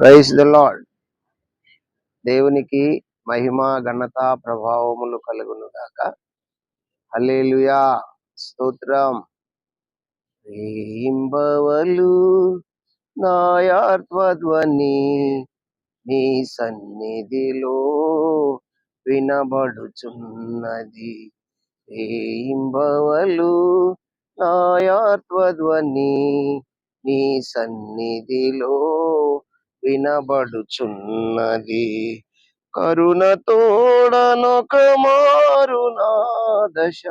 Praise the lord దేవునికి మహిమ ఘనత ప్రభావములు కలుగును గాక. హలేలుయా స్తోత్రం. రేయింబవలు నాయాత్వధ్వని నీ సన్నిధిలో వినబడుచున్నది. రేయింబవలు నాయాత్వధ్వని నీ సన్నిధిలో వినబడుచున్నది. కరుణ తోడనొక మారు నా దశ.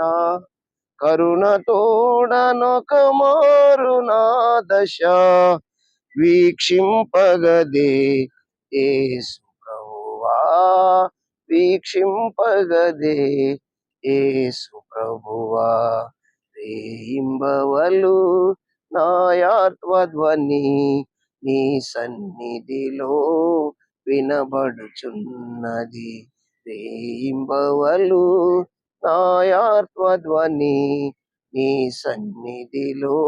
కరుణ తోడనొక మారు దశ. వీక్షింపగదే ఏసు ప్రభువా. వీక్షింపగదే ఏసు ప్రభువా. రేయింబవలు నాయాత్వధ్వని నీ సన్నిధిలో వినబడుచున్నది. రేయింబవలు నాయాత్మధ్వని నీ సన్నిధిలో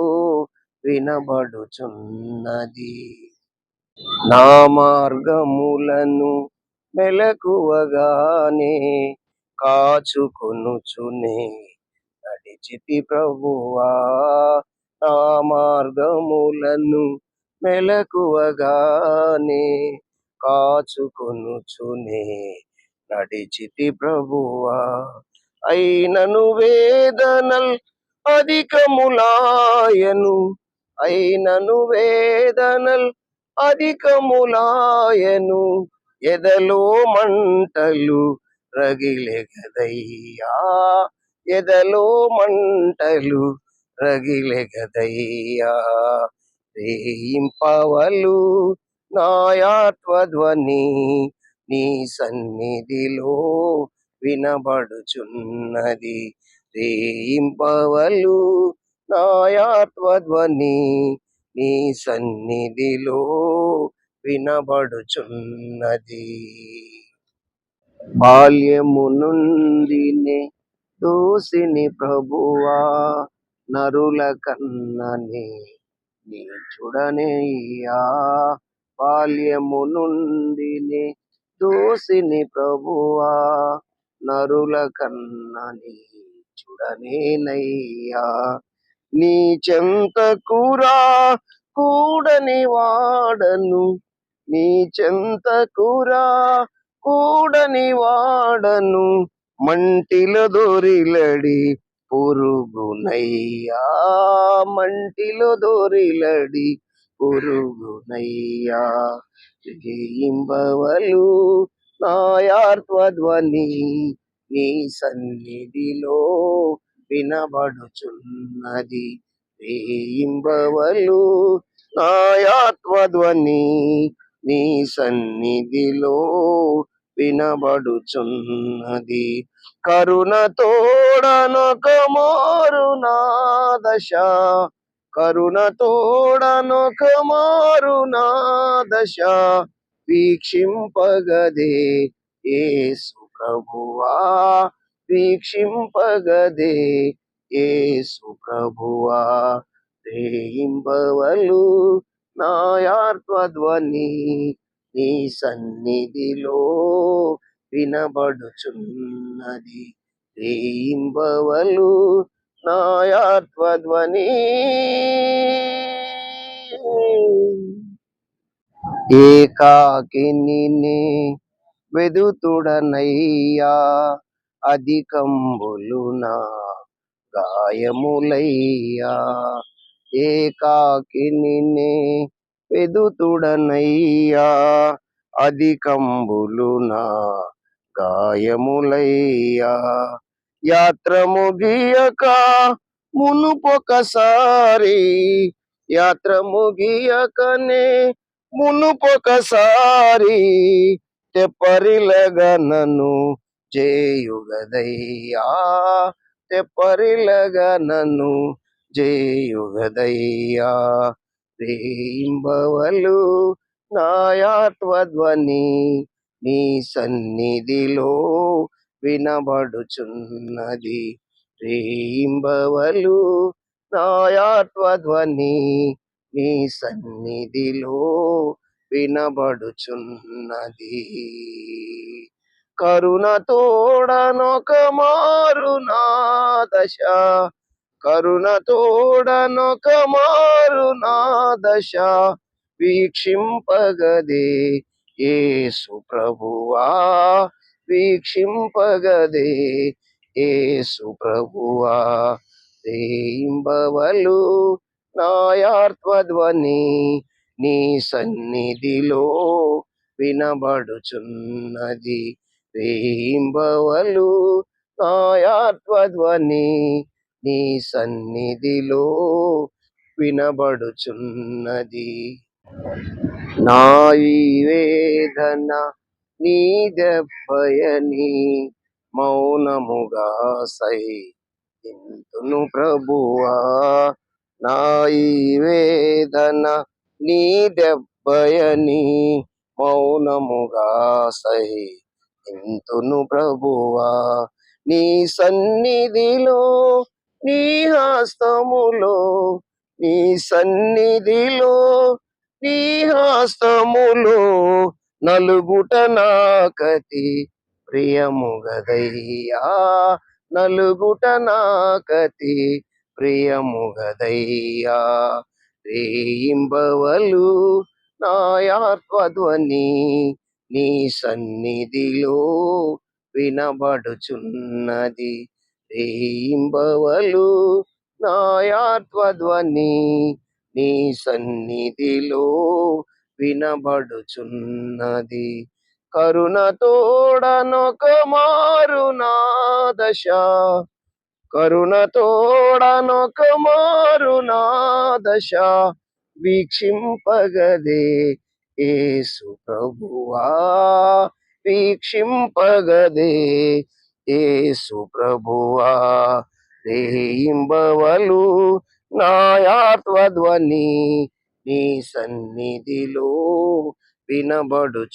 వినబడుచున్నది. నా మార్గములను మెలకువగానే కాచుకొనుచునే నడిచితి ప్రభువా నా మార్గములను మెలకువగానే కాచుకొనుచునే నడిచితి ప్రభువా. అయినను వేదనల్ అధికములాయను అయినను వేదనల్ అధికములాయను ఎదలో మంటలు రగిలెగదయ్యా. ఎదలో మంటలు రగిలెగదయ్యా. రేయింపవలు నాయాత్వధ్వని నీ సన్నిధిలో వినబడుచున్నది. రేయింపవలు నాయాత్వధ్వని నీ సన్నిధిలో వినబడుచున్నది. బాల్యము నుండినే దోసిని ప్రభువా నరుల కన్ననే నీ చూడనేయ్యా. బాల్యము నుండినే దోసిని ప్రభువా. నరుల కన్నని చూడనేనయ్యా. నీ చెంత కూరా కూడని వాడను. నీ చెంత కూరా కూడని వాడను. మంటిల దొరిలడి పురుగునయ్యా మంటిలో దోరిలడి పురుగునయ్యా. జయింబవలు నాయార్త్వధ్వని నీ సన్నిధిలో వినబడుచున్నది. వేయింబవలు నాయాత్వధ్వని నీ సన్నిధిలో వినబడుచున్నది. కరుణ తోడనొక మారు నా దశ. కరుణ తోడనొక మారు నా దశ. వీక్షింపగదే ఏసు ప్రభువా. వీక్షింపగదే ఏసు ప్రభువా. రేయింబవలు నాయాత్వధ్వని నీ సన్నిధిలో వినబడుచున్నది. రేయింబవలు నాయాత్వధ్వని ఏకాకిని వెదుతుడనయ్యా అధికంబులు నా గాయములయ్యా. ఏకాకిని పెదుతుడనయ్యా అధికంబులు నా గాయములయ్యా. యాత్ర ముగియక మునుపొకసారి యాత్ర ముగియకనే మునుపొకసారి తెప్పరిలగా నన్ను చేయుగదయ్యా తెప్పరిలగా నన్ను చేయుగదయ్యా రేయింబవలు నాయాత్వధ్వని నీ సన్నిధిలో వినబడుచున్నది. రేయింబవలు నాయాత్వధ్వని నీ సన్నిధిలో వినబడుచున్నది. కరుణ తోడనొక మారు నా దశ కరుణ తోడనొక మారు నా దశ వీక్షింపగదే ఏసు ప్రభువా వీక్షింపగదే ఏసు ప్రభువా. దేయింబవలు నాయార్త్వధ్వని నీ సన్నిధిలో వినబడుచున్నది. రేయింబవలు నాయాత్వధ్వని నీ సన్నిధిలో వినబడుచున్నది. నా ఈ వేదన నీ దెబ్బయని మౌనముగా సై ఇంతును ప్రభువా. నా ఈ వేదన నీ దెబ్బయని మౌనముగా సై ఇంతును ప్రభువా. నీ సన్నిధిలో నీ హస్తములో నీ సన్నిధిలో నీ హస్తములో నలుగుట నాకతి ప్రియముగదయ్యా నలుగుట నాకతి ప్రియముగదయ్యా రేయింబవలు నాయాత్వధ్వని నీ సన్నిధిలో వినబడుచున్నది. రేయింబవలు నాయాత్వధ్వని నీ సన్నిధిలో వినబడుచున్నది. కరుణ తోడనొక మారు నా దశ. కరుణ తోడనొక మారు నా దశ. వీక్షింపగదే ఏసు ప్రభువా. వీక్షింపగదే యేసు ప్రభువా రేయింబవలు నాయాత్వధ్వని నీ సన్నిధిలో వినబడుచున్నది.